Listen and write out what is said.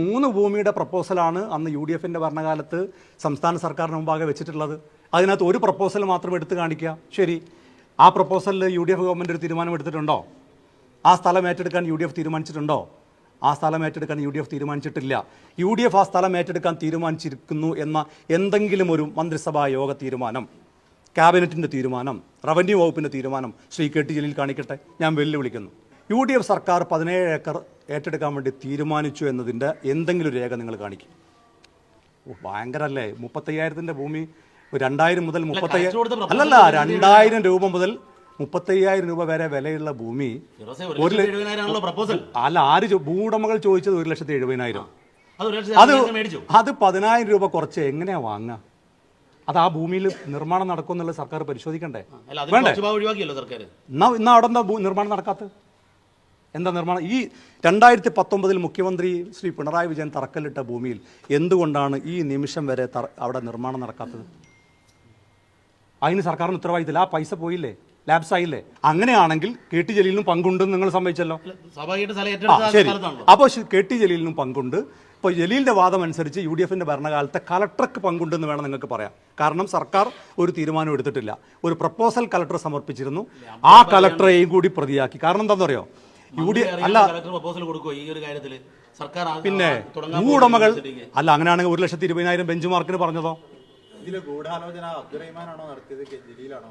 മൂന്ന് ഭൂമിയുടെ പ്രപ്പോസലാണ് അന്ന് യു ഡി എഫിന്റെ ഭരണകാലത്ത് സംസ്ഥാന സർക്കാരിന് മുമ്പാകെ വെച്ചിട്ടുള്ളത്. അതിനകത്ത് ഒരു പ്രപ്പോസൽ മാത്രം എടുത്തു കാണിക്കുക ശരി. ആ പ്രപ്പോസലിൽ യു ഡി എഫ് ഗവൺമെന്റ് ഒരു തീരുമാനം എടുത്തിട്ടുണ്ടോ? ആ സ്ഥലം ഏറ്റെടുക്കാൻ യു ഡി എഫ് തീരുമാനിച്ചിട്ടുണ്ടോ? ആ സ്ഥലം ഏറ്റെടുക്കാൻ യു ഡി എഫ് തീരുമാനിച്ചിട്ടില്ല. യു ഡി എഫ് ആ സ്ഥലം ഏറ്റെടുക്കാൻ തീരുമാനിച്ചിരിക്കുന്നു എന്ന എന്തെങ്കിലും ഒരു മന്ത്രിസഭാ യോഗ തീരുമാനം ക്യാബിനറ്റിന്റെ തീരുമാനം റവന്യൂ വകുപ്പിന്റെ തീരുമാനം ശ്രീ കെ ടി ജലീൽ കാണിക്കട്ടെ. ഞാൻ വെല്ലുവിളിക്കുന്നു. യു ഡി എഫ് സർക്കാർ പതിനേഴ് ഏക്കർ ഏറ്റെടുക്കാൻ വേണ്ടി തീരുമാനിച്ചു എന്നതിന്റെ എന്തെങ്കിലും രേഖ നിങ്ങൾ കാണിക്കും. ഓ, ഭയങ്കരല്ലേ? മുപ്പത്തയ്യായിരത്തിന്റെ ഭൂമി രണ്ടായിരം മുതൽ മുപ്പത്തയ്യായിരം അല്ലല്ല രണ്ടായിരം രൂപ മുതൽ മുപ്പത്തയ്യായിരം രൂപ വരെ വിലയുള്ള ഭൂമി ഒരു അല്ല ആര് ഭൂടമകൾ ഭൂവുടമകൾ ചോദിച്ചത് ഒരു ലക്ഷത്തി എഴുപതിനായിരം. അത് അത് പതിനായിരം രൂപ കുറച്ച് എങ്ങനെയാ വാങ്ങുക? അത് ആ ഭൂമിയിൽ നിർമ്മാണം നടക്കുമെന്നുള്ള സർക്കാർ പരിശോധിക്കണ്ടേ? അല്ല വേണ്ടേ? എന്നാ ഇന്നാ അവിടെ എന്താ നിർമ്മാണം നടക്കാത്തത്? എന്താ നിർമ്മാണം? ഈ രണ്ടായിരത്തി പത്തൊമ്പതിൽ മുഖ്യമന്ത്രി ശ്രീ പിണറായി വിജയൻ തറക്കല്ലിട്ട ഭൂമിയിൽ എന്തുകൊണ്ടാണ് ഈ നിമിഷം വരെ അവിടെ നിർമ്മാണം നടക്കാത്തത്? അതിന് സർക്കാരിന് ഉത്തരവാദിത്തമില്ല. ആ പൈസ പോയില്ലേ? ലാബ്സ് ആയില്ലേ അങ്ങനെയാണെങ്കിൽ കെ ടി ജലീലിനും പങ്കുണ്ടെന്ന് നിങ്ങൾ സമ്മതിച്ചല്ലോ. ഏറ്റെടുത്ത ശരി. അപ്പോൾ കെ ടി ജലീലിനും പങ്കുണ്ട്. ഇപ്പോൾ ജലീലിന്റെ വാദം അനുസരിച്ച് യു ഡി എഫിന്റെ ഭരണകാലത്തെ കലക്ടർക്ക് പങ്കുണ്ടെന്ന് വേണം നിങ്ങൾക്ക് പറയാം. കാരണം സർക്കാർ ഒരു തീരുമാനം എടുത്തിട്ടില്ല. ഒരു പ്രപ്പോസൽ കലക്ടർ സമർപ്പിച്ചിരുന്നു. ആ കലക്ടറെയും കൂടി പ്രതിയാക്കി. കാരണം എന്താണെന്ന് അറിയോ യു ഡി അല്ല പ്രപ്പോസൽ കൊടുക്കുമോ ഈ ഒരു കാര്യത്തിൽ സർക്കാർ പിന്നെ ഭൂവുടമകൾ അല്ല അങ്ങനെയാണെങ്കിൽ ഒരു ലക്ഷത്തി ഇരുപതിനായിരം ബെഞ്ച് മാർക്കിന് പറഞ്ഞതോ? ഇതിലെ ഗൂഢാലോചന അബ്ദുറഹിമാനാണോ നടത്തിയത്? കെ ജലീലാണോ